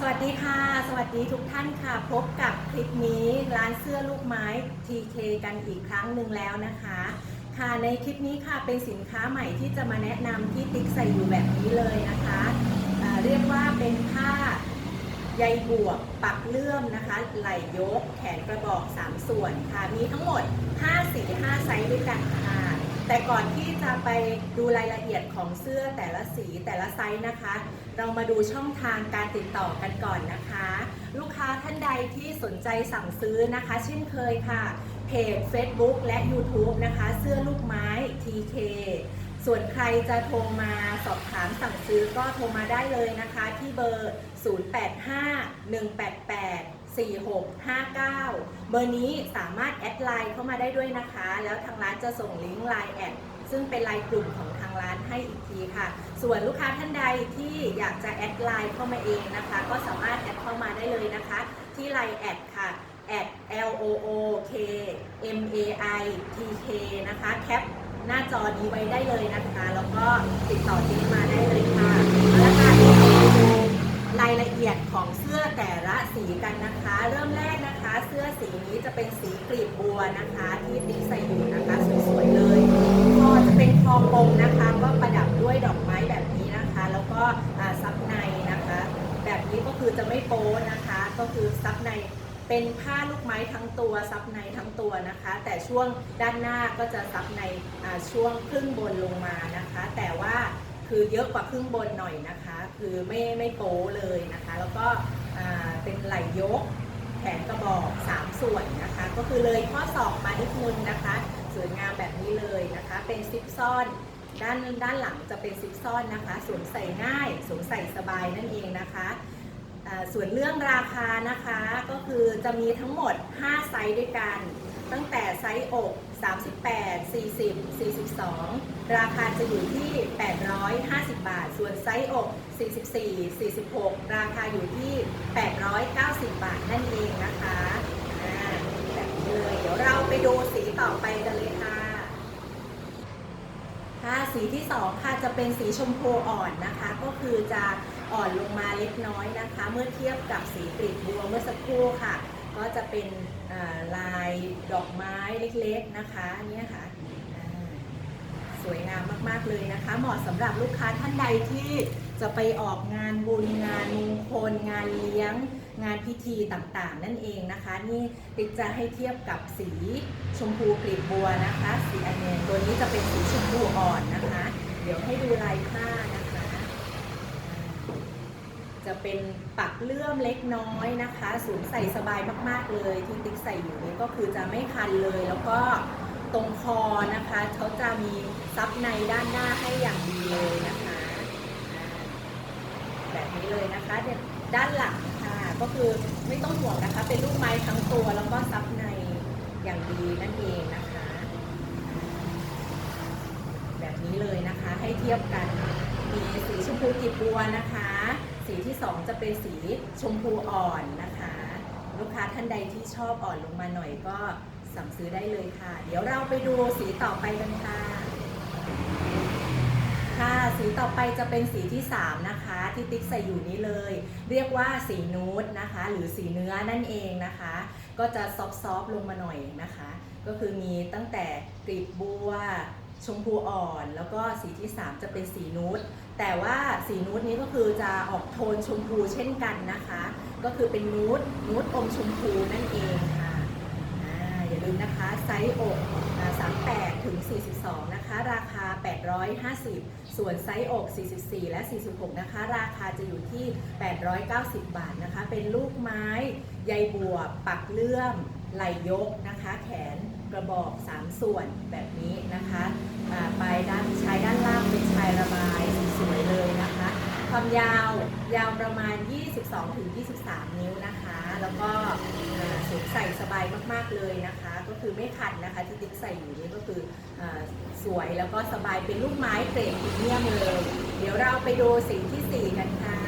สวัสดีค่ะ สวัสดีทุกท่านค่ะ พบกับคลิปนี้ร้านเสื้อลูกไม้ TK กันอีกครั้งหนึ่งแล้วนะคะ ค่ะในคลิปนี้ค่ะเป็นสินค้าใหม่ที่จะมาแนะนำที่ติ๊กใส่อยู่แบบนี้เลยนะคะอ่าเรียกว่าเป็นผ้าใยบวกปักเลื่อมนะคะ ไหลยก แขนกระบอก 3 ส่วนค่ะ มีทั้งหมด 5 สี 5 ไซส์ด้วยกันค่ะ แต่ก่อนที่จะไปดูรายละเอียดของเสื้อแต่ละสีแต่ละไซส์นะคะ เรามาดูช่องทางการติดต่อกันก่อนนะคะ ลูกค้าท่านใดที่สนใจสั่งซื้อนะคะ เช่นเคยค่ะ เพจ Facebook และ YouTube นะคะ เสื้อลูกไม้ TK ส่วนใครจะโทรมาสอบถามสั่งซื้อก็โทรมาได้เลยนะคะ ที่เบอร์ 0851884659 เบอร์นี้สามารถแอดไลน์เข้ามาได้ด้วยนะคะ แล้วทางร้านจะส่งลิงก์ไลน์แอดซึ่งเป็นไลน์กลุ่มของทางร้านให้อีกทีค่ะ ส่วนลูกค้าท่านใดที่อยากจะแอดไลน์เข้ามาเองนะคะ ก็สามารถแอดเข้ามาได้เลยนะคะ ที่ไลน์แอดค่ะ at l o o k m a i t k นะคะแคป หน้าจอนี้ไว้ได้เลยนะคะ แล้วก็ติดต่อทิ้งมาได้เลยค่ะแล้วค่ะเดี๋ยวเราดูรายละเอียดของเสื้อแต่ละสีกันนะคะ เริ่มแรกนะคะ เสื้อสีนี้จะเป็นสีกลีบบัวนะคะ ที่ติ๊กใส่อยู่นะคะสวยๆเลยคอจะเป็นคอปงนะคะ ก็ประดับด้วยดอกไม้แบบนี้นะคะ แล้วก็ซับในนะคะ แบบนี้ก็คือจะไม่โป๊นะคะ ก็คือซับใน เป็นผ้าลูกไม้ทั้งตัวซับในทั้งตัวนะคะ แต่ช่วงด้านหน้าก็จะซับในช่วงครึ่งบนลงมานะคะ แต่ว่าคือเยอะกว่าครึ่งบนหน่อยนะคะ คือไม่ไม่โป๊เลยนะคะ แล้วก็เป็นไหล่ยกแขนกระบอก 3 ส่วนนะคะ ก็คือเลยข้อศอกมานิดนึงนะคะ สวยงามแบบนี้เลยนะคะ เป็นซิปซ่อนด้านด้านหลังจะเป็นซิปซ่อนนะคะสวมใส่ง่ายสวมใส่สบายนั่นเองนะคะ ส่วนเรื่องราคานะคะก็คือจะมีทั้งหมด 5 ไซส์ด้วยกัน ตั้งแต่ไซส์อก 38 40 42 ราคาจะอยู่ที่ 850 บาท ส่วนไซส์อก 44 46 ราคาอยู่ที่ 890 บาทนั่นเองนะคะแบบนี้เลยเดี๋ยวเราไปดูสีต่อไปกันเลยค่ะค่ะสีที่สองค่ะจะเป็นสีชมพูอ่อนนะคะ ก็คือจะ อ่อนลงมาเล็กน้อยนะคะ เมื่อเทียบกับสีกลีบบัวเมื่อสักครู่ค่ะ ก็จะเป็นลายดอกไม้เล็กๆนะคะเนี่ยค่ะสวยงามมากๆเลยนะคะ เหมาะสำหรับลูกค้าท่านใดที่จะไปออกงานบุญงานมงคล งานเลี้ยง งานพิธีต่างๆ นั่นเองนะคะ นี่ติ๊กจะให้เทียบกับสีชมพูกลีบบัวนะคะ สีอันเนี้ตัวนี้จะเป็นสีชมพูอ่อนนะคะ เดี๋ยวให้ดูลายผ้านะคะ จะเป็นปักเลื่อมเล็กน้อยนะคะสวมใส่สบายมากๆเลย ที่ติ๊กใส่อยู่นี้ก็คือจะไม่คันเลย แล้วก็ตรงคอนะคะเขาจะมีซับในด้านหน้าให้อย่างดีเลยนะคะ แบบนี้เลยนะคะเดี๋ยวด้านหลังค่ะก็คือไม่ต้องห่วงนะคะ เป็นลูกไม้ทั้งตัวแล้วก็ซับในอย่างดีนั่นเองนะคะ แบบนี้เลยนะคะให้เทียบกันมีสีชมพูกลีบบัวนะคะ สีที่สองจะเป็นสีชมพูอ่อนนะคะ ลูกค้าท่านใดที่ชอบอ่อนลงมาหน่อยก็สั่งซื้อได้เลยค่ะ เดี๋ยวเราไปดูสีต่อไปกันค่ะค่ะสีต่อไปจะเป็นสีที่ 3 นะคะ ที่ติ๊กใส่อยู่นี้เลย เรียกว่าสีนูดนะคะ หรือสีเนื้อนั่นเองนะคะ ก็จะซอฟๆลงมาหน่อยนะคะ ก็คือมีตั้งแต่กลีบบัว ชมพูอ่อน แล้วก็สีที่ 3 จะเป็นสีนูดแต่ว่าสีนูดนี้ก็คือจะออกโทนชมพูเช่นกันนะคะ ก็คือเป็นนูดนูดอมชมพูนั่นเองค่ะอย่าลืมนะคะไซส์อก38ถึง42 นะคะ ราคา 850 ส่วนไซส์อก 44 และ 46 นะคะ ราคาจะอยู่ที่ 890 บาทนะคะ เป็นลูกไม้ใยบวบปักเลื่อมไหลยกนะคะ แขน กระบอก 3 ส่วนแบบนี้นะคะอ่าปลายด้านชายด้านล่างเป็นชายระบายสวยเลยนะคะ ความยาวยาวประมาณ 22-23 นิ้วนะคะ แล้วก็สวมใส่สบายมาก ๆ เลยนะคะ ก็คือไม่ขัดนะคะที่ติ๊กใส่อยู่นี่ก็คืออสวยแล้วก็สบายเป็นลูกไม้เกรดพรีเมียมเลย เดี๋ยวเราไปดูสีที่ 4 กันค่ะ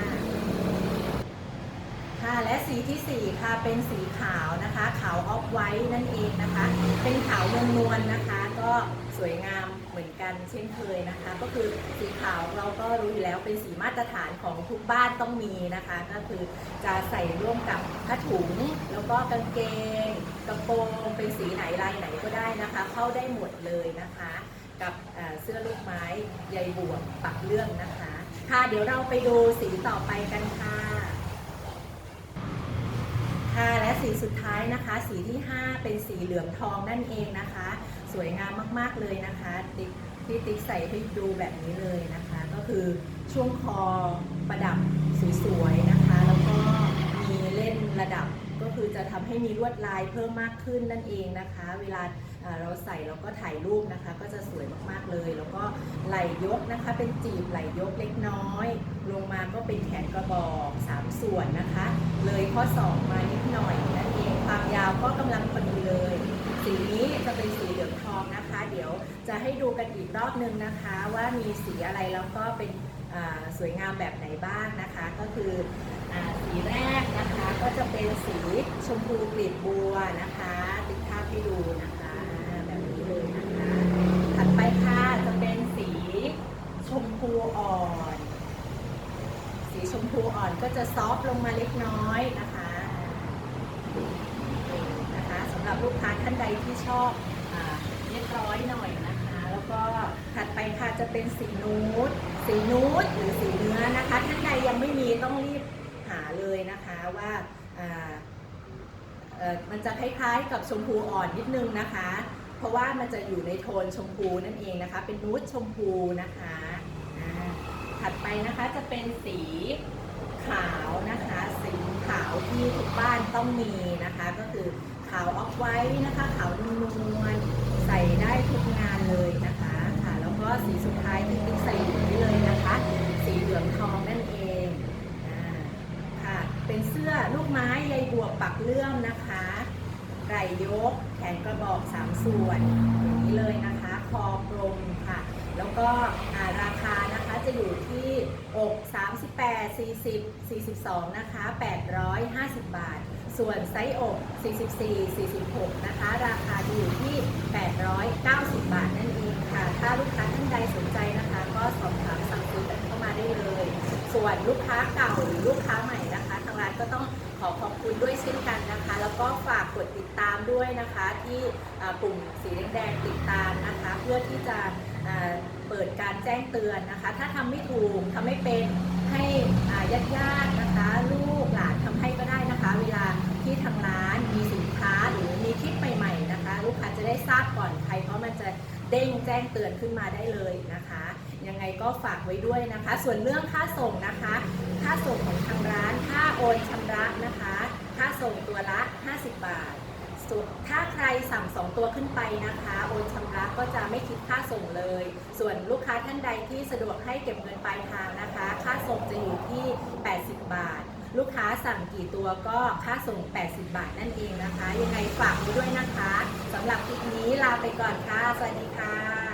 ค่ะและ สีทีสี่ 4 ค่ะ เป็นสีขาวนะคะ ขาวออฟไวท์นั่นเองนะคะ เป็นขาวนวลๆนะคะ ก็สวยงามเหมือนกันเช่นเคยนะคะ ก็คือสีขาวเราก็รู้อยู่แล้วเป็นสีมาตรฐานของทุกบ้านต้องมีนะคะ ก็คือจะใส่ร่วมกับผ้าถุง แล้วก็กางเกงกระโปรงเป็นสีไหนลายไหนก็ได้นะคะ เข้าได้หมดเลยนะคะ กับเอ่อเสื้อลูกไม้ใยบวบปักเรื่องนะคะ ค่ะเดี๋ยวเราไปดูสีต่อไปกันค่ะ ค่ะและ สีสุดท้ายนะคะ สีที่ 5 เป็นสีเหลืองทองนั่นเองนะคะ สวยงามมากๆเลยนะคะติ๊กที่ติ๊กใส่ให้ดูแบบนี้เลยนะคะ ก็คือช่วงคอประดับสวยๆนะคะ แล้วก็มีเล่นระดับก็คือจะทำให้มีลวดลายเพิ่มมากขึ้นนั่นเองนะคะ เวลาเราใส่เราก็ถ่ายรูปนะคะ ก็จะสวยมากๆเลย แล้วก็ไหลยกนะคะ เป็นจีบไหลยกเล็กน้อย ลงมาก็เป็นแขนกระบอกสามส่วนนะคะ เลยข้อศอกมานิดหน่าวก็กำลังพอดีเลย สีนี้จะเป็นสีเหลืองทองนะคะ เดี๋ยวจะให้ดูกันอีกรอบนึงนะคะ ว่ามีสีอะไรแล้วก็เป็นสวยงามแบบไหนบ้างนะคะ ก็คืออสีแรกนะคะก็จะเป็นสีชมพูกลีบบัวนะคะติดภาพให้ดูนะคะ แบบนี้เลยนะคะ ถัดไปค่ะจะเป็นสีชมพูอ่อน สีชมพูอ่อนก็จะซอฟต์ลงมาเล็กน้อยนะคะนี่นะคะสำหรับ ลูกค้าท่านใดที่ชอบเรียบร้อยหน่อยนะคะ แล้วก็ถัดไปค่ะจะเป็นสีนูดสีนูดหรือสีเนื้อนะคะท่านใดยังไม่มีต้องรีบหาเลยนะคะว่ามันจะคล้ายๆกับชมพูอ่อนนิดนึงนะคะ เพราะว่ามันจะอยู่ในโทนชมพูนั่นเองนะคะ เป็นนูดชมพูนะคะถัดไปนะคะจะเป็นสีขาวนะคะ สีขาวที่ทุกบ้านต้องมีนะคะก็คือ ขาวออกไว้นะคะ ขาวนุ่มๆใส่ได้ทุกงานเลยนะคะค่ะแล้วก็สีสุดท้ายที่ติ๊กใส่อยู่นี่เลยนะคะ สีเหลืองทองนั่นเองค่ะ เป็นเสื้อลูกไม้ใยบวบปักเลื่อมนะคะไหล่ยก แขนกระบอกสามส่วนอย่างนี้เลยนะคะ คอกลมค่ะ แล้วก็ราคานะคะจะอยู่ที่อก38 40 42 นะคะ 850 บาท ส่วนไซส์อก 44 46 นะคะ ราคาอยู่ที่ 890 บาทนั่นเองค่ะ ถ้าลูกค้าท่านใดสนใจนะคะ ก็สอบถามสั่งซื้อกันเข้ามาได้เลย ส่วนลูกค้าเก่าหรือลูกค้าใหม่นะคะ ทางร้านก็ต้องขอขอบคุณด้วยเช่นกันนะคะ แล้วก็ฝากกดติดตามด้วยนะคะ ที่ปุ่มสีแดงๆติดตามนะคะ เพื่อที่จะ ปิดการแจ้งเตือนนะคะ ถ้าทำไม่ถูกทำไม่เป็นให้ญาติญาตินะคะ ลูกหลานทำให้ก็ได้นะคะ เวลาที่ทางร้านมีสินค้าหรือมีคลิปใหม่ๆนะคะ ลูกค้าจะได้ทราบก่อนใครเพราะมันจะเด้งแจ้งเตือนขึ้นมาได้เลยนะคะ ยังไงก็ฝากไว้ด้วยนะคะ ส่วนเรื่องค่าส่งนะคะ ค่าส่งของทางร้านค่าโอนชำระนะคะ ค่าส่งตัวละ 50 บาท ถ้าใครสั่ง 2 ตัวขึ้นไปนะคะ โอนชำระก็จะไม่คิดค่าส่งเลย ส่วนลูกค้าท่านใดที่สะดวกให้เก็บเงินปลายทางนะคะ ค่าส่งจะอยู่ที่ 80 บาท ลูกค้าสั่งกี่ตัวก็ค่าส่ง 80 บาทนั่นเองนะคะ ยังไงฝากไว้ด้วยนะคะสำหรับคลิปนี้ลาไปก่อนค่ะ สวัสดีค่ะ